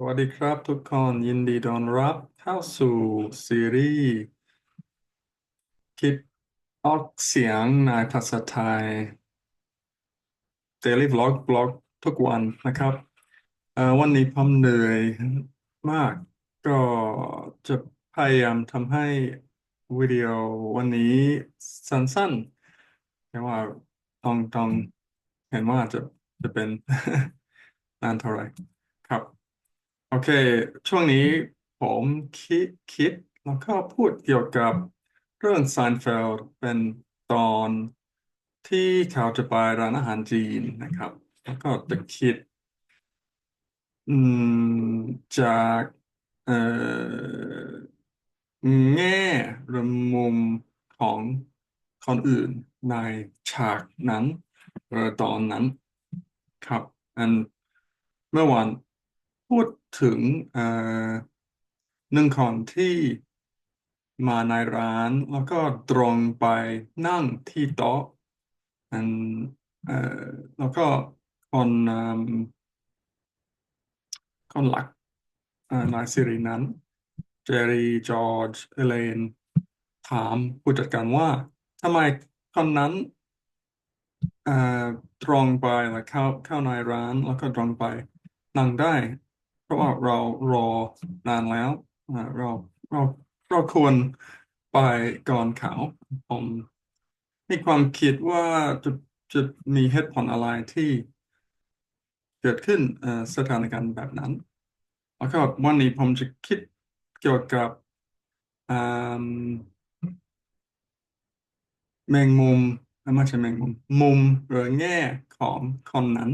สวัสดีครับทุกคนยินดีต้อนรับเข้าสู่ซีรีส์คิดออกเสียงในภาษาไทย Daily Vlog บล็อกทุกวันนะครับวันนี้ผมเหนื่อยมาก ก็จะพยายามทำให้วิดีโอวันนี้สั้นๆแต่ว่าต้องต้องเห็นว่าจะจะเป็นนานเท่าไหร่ครับ โอเค ช่วงนี้ผมคิดคิดแล้วก็พูดเกี่ยวกับเรื่อง Seinfeld เป็นตอนที่เขาจะไปร้านอาหารจีนนะครับ แล้วก็จะคิด อืมจากเอ่อแง่หรือมุมของคนอื่นในฉากนั้นหรือตอนนั้นครับอันเมื่อวาน พูดถึงเอ่อหนึ่งคนที่มาในร้าน แล้วก็ตรงไปนั่งที่โต๊ะอันเอ่อแล้วก็คนเอิ่มคนหลักเอ่อนซีรีนั้น เจอรี่จอร์จเอเลน ถามผู้จัดการว่าทำไมคนนั้นเอ่อตรงไปแล้วเข้าเข้าในร้าน แล้วก็ตรงไปนั่งได้ เพราะว่าเรารอนานแล้วเราเราเราควรไปก่อนเขาผมมีความคิดว่าจะจะมีเหตุผลอะไรที่เกิดขึ้นสถานการณ์แบบนั้นแล้วก็วันนี้ผมจะคิดเกี่ยวกับแมงมุมไม่ใช่แมงมุมมุมหรือแง่ของคนนั้น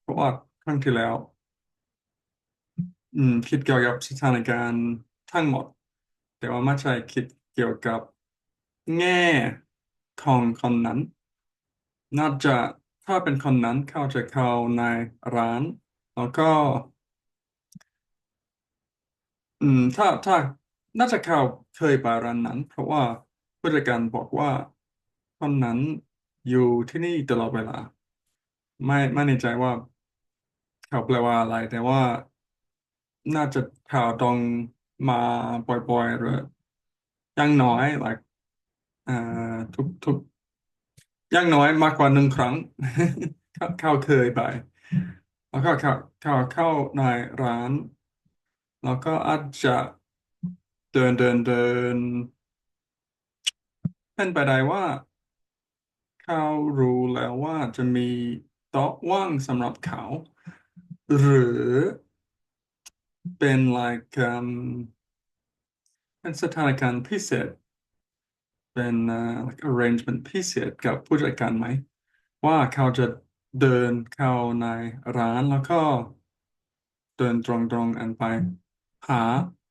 เพราะว่า ครั้งที่แล้ว อืม คิดเกี่ยวกับสถานการณ์ทั้งหมด แต่ว่าไม่ใช่คิดเกี่ยวกับแง่ของคนนั้นน่าจะถ้าเป็นคนนั้นเขาจะเข้าในร้าน แล้วก็ อืม ถ้าถ้าน่าจะเขาเคยไปร้านนั้น เพราะว่าผู้จัดการบอกว่าคนนั้นอยู่ที่นี่ตลอดเวลา ไม่ไม่แน่ใจว่า เขาแปลว่าอะไร แต่ว่าน่าจะเขาต้องมาบ่อยๆหรืออย่างน้อย like อ่อทุกทุกอย่างน้อยมากกว่าหนึ่งครั้ง เขาเขาเคยไป แล้วก็เข้าเข้าเข้าในร้าน แล้วก็อาจจะเดินเดินเดินเป็นไปได้ว่า เขารู้แล้วว่าจะมีโต๊ะว่างสำหรับเขา หรือเป็น like อืมเป็นสถานการณ์พิเศษ เป็นเอ่อ like arrangement พิเศษกับผู้จัดการไหม ว่าเขาจะเดินเข้าในร้านแล้วก็เดินตรงๆอันไป หา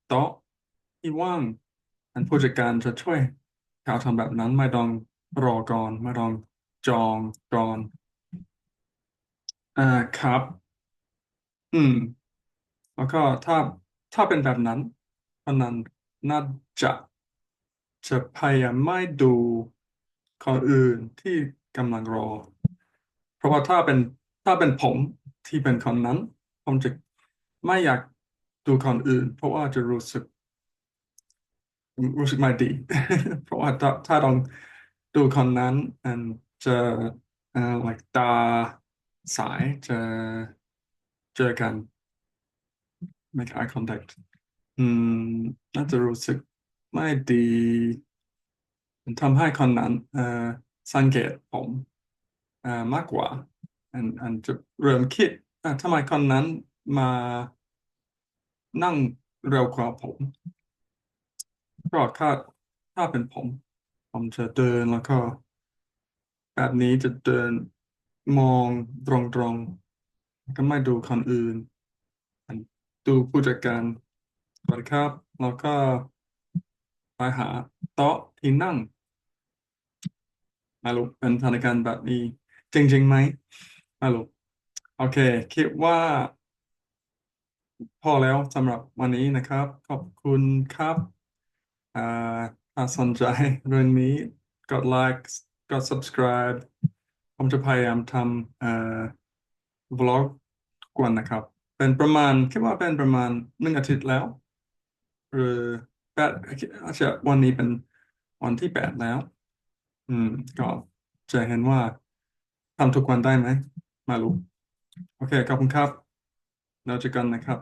โต๊ะที่ว่างอันผู้จัดการจะช่วยเขาทำแบบนั้นไม่ต้องรอก่อนไม่ต้องจองก่อนอ่าครับ อืม แล้วก็ถ้าถ้าเป็นแบบนั้นคนนั้นน่าจะจะพยายามไม่ดูคนอื่นที่กำลังรอ เพราะว่าถ้าเป็นถ้าเป็นผมที่เป็นคนนั้น ผมจะไม่อยากดูคนอื่น เพราะว่าจะรู้สึก รู้สึกไม่ดี เพราะว่าถ้าถ้าต้องดูคนนั้นอันจะเอ่อ like ตาสายจะ เจอกัน make eye contact อืม น่าจะรู้สึกไม่ดีทำให้คนนั้นเอ่อสังเกตผมเอ่อมากกว่าอันอันจะเริ่มคิดอะทำไมคนนั้นมานั่งเร็วกว่าผมก็ถ้าถ้าเป็นผม ผมจะเดินแล้วก็ แบบนี้จะเดินมองตรงๆ ก็ไม่ดูคนอื่น ดูผู้จัดการสวัสดีครับแล้วก็ไปหาโต๊ะที่นั่งม่รู้เป็นสถานการณ์แบบนี้ จริงๆไหมม่รู้โอเค คิดว่า พอแล้วสำหรับวันนี้นะครับ ขอบคุณครับอ่าถ้าสนใจเรื่องนี้กดไลค์กด subscribe ผมจะพยายามทำ บล็อกทุกวันนะครับ เป็นประมาณคิดว่าเป็นประมาณหนึ่งอาทิตย์แล้วหรือแปดอาจจะวันนี้เป็นวันที่แปดแล้ว อืม ก็จะเห็นว่าทำทุกวันได้ไหมมารู้ โอเคขอบคุณครับ แล้วเจอกันนะครับ